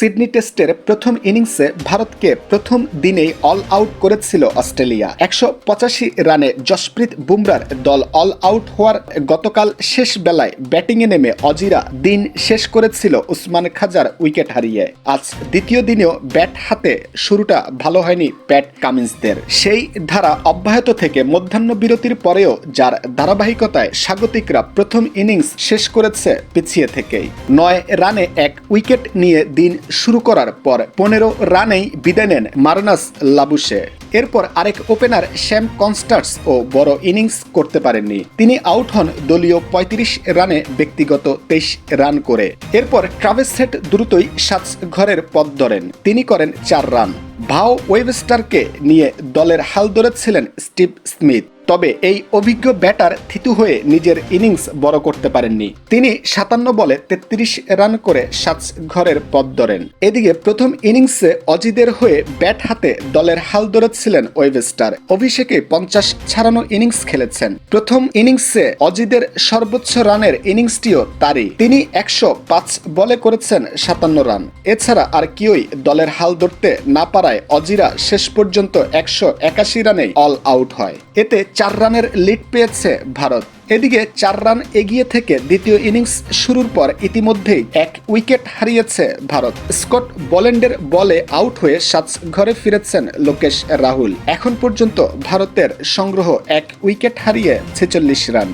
Sydney টেস্টের প্রথম ইনিংসে ভারতকে প্রথম দিনেই অল আউট করেছিল অস্ট্রেলিয়া। একশো পঁচাশি রানে জসপ্রীত বুমরার দল অল আউট হওয়ার গতকাল শেষ বেলায় ব্যাটিংয়ে নেমে অজিরা দিন শেষ করেছিল উসমান খাজার উইকেট হারিয়ে। আজ দ্বিতীয় দিনেও ব্যাট হাতে শুরুটা ভালো হয়নি প্যাট কামিন্সদের। সেই ধারা অব্যাহত থেকে মধ্যাহ্ন বিরতির পরেও যার ধারাবাহিকতায় স্বাগতিকরা প্রথম ইনিংস শেষ করেছে পিছিয়ে থেকেই। নয় রানে এক উইকেট নিয়ে দিন শুরু করার পর পনেরো রানেই বিদায় নেন মারনাস লাবুসে এরপর আরেক ওপেনার শ্যাম কনস্টার্স ও বড় ইনিংস করতে পারেননি। তিনি আউট হন দলীয় ৩৫ রানে ব্যক্তিগত তেইশ রান করে। এরপর ট্রাভেস সেট দ্রুতই সাত ঘরের পথ ধরেন। তিনি করেন চার রান। ভাও ওয়েবস্টারকে নিয়ে দলের হাল ধরেছিলেন স্টিভ স্মিথ, তবে এই অভিজ্ঞ ব্যাটার থিতু হয়ে নিজের ইনিংস বড় করতে পারেননি। তিনি সাতান্ন বলে তেত্রিশ রান করে সাত ঘরের পথ ধরেন। এদিকে প্রথম ইনিংসে অজিদের হয়ে ব্যাট হাতে দলের হাল ধরেছিলেন ওয়েবস্টার। অভিষেকে পঞ্চাশ ছাড়ানো ইনিংস খেলেছেন। প্রথম ইনিংসে অজিদের সর্বোচ্চ রানের ইনিংসটিও তারই। তিনি একশো পাঁচ বলে করেছেন সাতান্ন রান। এছাড়া আর কেউই দলের হাল ধরতে না পারায় অজিরা শেষ পর্যন্ত একশো একাশি রানে অল আউট হয়। এতে চার রানের লিড পেয়েছে ভারত। এদিকে চার রান এগিয়ে থেকে দ্বিতীয় ইনিংস শুরুর পর ইতিমধ্যেই এক উইকেট হারিয়েছে ভারত। স্কট বলেন্ডের বলে আউট হয়ে সাত ঘরে ফিরেছেন লোকেশ রাহুল। এখন পর্যন্ত ভারতের সংগ্রহ এক উইকেট হারিয়ে ছেচল্লিশ রান।